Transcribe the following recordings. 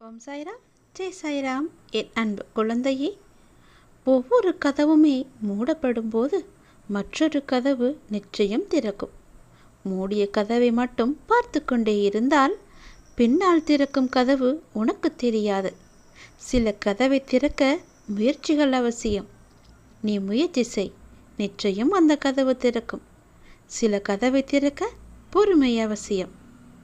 ஓம் சாய்ராம். ஜெய் சாய்ராம். என் அன்பு குழந்தையே ஒவ்வொரு கதவுமே மூடப்படும் போது மற்றொரு கதவு நிச்சயம் திறக்கும். மூடிய கதவை மட்டும் பார்த்து கொண்டே இருந்தால் பின்னால் திறக்கும் கதவு உனக்கு தெரியாது. சில கதவை திறக்க முயற்சிகள் அவசியம். நீ முயற்சி செய் நிச்சயம் அந்த கதவு திறக்கும். சில கதவை திறக்க பொறுமை அவசியம்.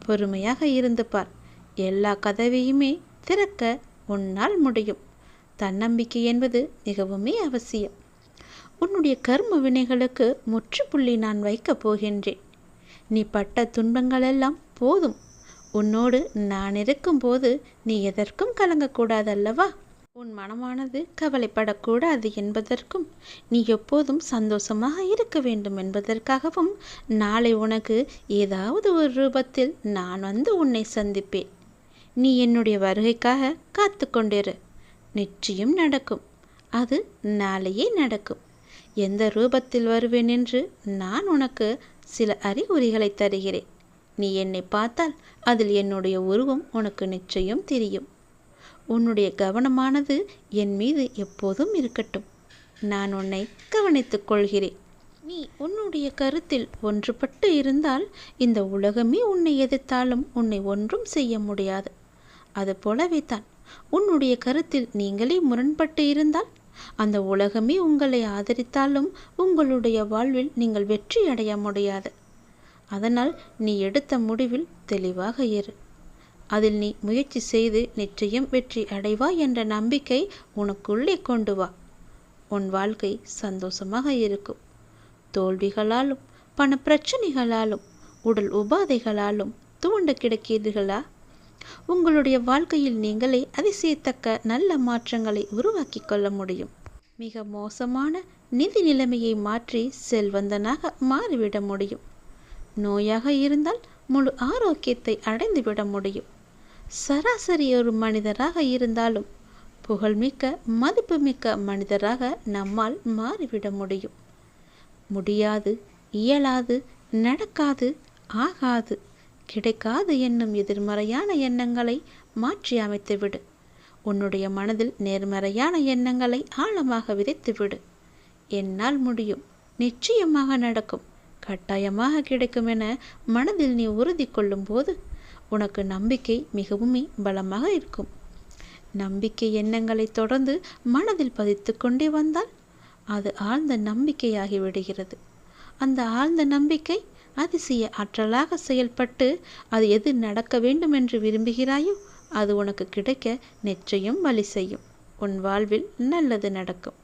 பொறுமையாக இருந்து பார். எல்லா கதவையுமே திறக்க உன்னால் முடியும். தன்னம்பிக்கை என்பது மிகவுமே அவசியம். உன்னுடைய கர்ம வினைகளுக்கு முற்றுப்புள்ளி நான் வைக்கப் போகின்றேன். நீ பட்ட துன்பங்களெல்லாம் போதும். உன்னோடு நான் இருக்கும்போது நீ எதற்கும் கலங்கக்கூடாதல்லவா? உன் மனமானது கவலைப்படக்கூடாது என்பதற்கும் நீ எப்போதும் சந்தோஷமாக இருக்க வேண்டும் என்பதற்காகவும் நாளை உனக்கு ஏதாவது ஒரு ரூபத்தில் நான் வந்து உன்னை சந்திப்பேன். நீ என்னுடைய வருகைக்காக காத்து கொண்டிரு. நிச்சயம் நடக்கும். அது நாளையே நடக்கும். எந்த ரூபத்தில் வருவேன் என்று நான் உனக்கு சில அறிகுறிகளை தருகிறேன். நீ என்னை பார்த்தால் அதில் என்னுடைய உருவம் உனக்கு நிச்சயம் தெரியும். உன்னுடைய கவனமானது என் மீது எப்போதும் இருக்கட்டும். நான் உன்னை கவனித்துக் கொள்கிறேன். நீ உன்னுடைய கருத்தில் ஒன்றுபட்டு இருந்தால் இந்த உலகமே உன்னை எதிர்த்தாலும் உன்னை ஒன்றும் செய்ய முடியாது. அது போலவே தான் உன்னுடைய கருத்தில் நீங்களே முரண்பட்டு இருந்தால் அந்த உலகமே உங்களை ஆதரித்தாலும் உங்களுடைய வாழ்வில் நீங்கள் வெற்றி அடைய முடியாது. அதனால் நீ எடுத்த முடிவில் தெளிவாக இரு. அதில் நீ முயற்சி செய்து நிச்சயம் வெற்றி அடைவாய் என்ற நம்பிக்கை உனக்குள்ளே கொண்டு வா. உன் வாழ்க்கை சந்தோஷமாக இருக்கும். தோல்விகளாலும் பண பிரச்சனைகளாலும் உடல் உபாதைகளாலும் துவண்டு கிடக்கிறீர்களா உங்களுடைய வாழ்க்கையில் நீங்களே அதிசயத்தக்க நல்ல மாற்றங்களை உருவாக்கி கொள்ள முடியும். மிக மோசமான நிதி நிலைமையை மாற்றி செல்வந்தனாக மாறிவிட முடியும். நோயாக இருந்தால் முழு ஆரோக்கியத்தை அடைந்துவிட முடியும். சராசரி ஒரு மனிதராக இருந்தாலும் புகழ்மிக்க மதிப்புமிக்க மனிதராக நம்மால் மாறிவிட முடியும். முடியாது இயலாது நடக்காது ஆகாது. கிடைக்காது என்னும் எதிர்மறையான எண்ணங்களை மாற்றி அமைத்துவிடு. உன்னுடைய மனதில் நேர்மறையான எண்ணங்களை ஆழமாக விதைத்துவிடு. என்னால் முடியும். நிச்சயமாக நடக்கும். கட்டாயமாக கிடைக்கும் என மனதில் நீ உறுதி கொள்ளும் போது உனக்கு நம்பிக்கை மிகவும் பலமாக இருக்கும். நம்பிக்கை எண்ணங்களை தொடர்ந்து மனதில் பதித்து கொண்டே வந்தால் அது ஆழ்ந்த நம்பிக்கையாகி விடுகிறது. அந்த ஆழ்ந்த நம்பிக்கை அதிசய ஆற்றலாக செயல்பட்டு அது எது நடக்க வேண்டும் என்று விரும்புகிறாயோ அது உனக்கு கிடைக்க நிச்சயம் வழி செய்யும். உன் வாழ்வில் நல்லது நடக்கும்.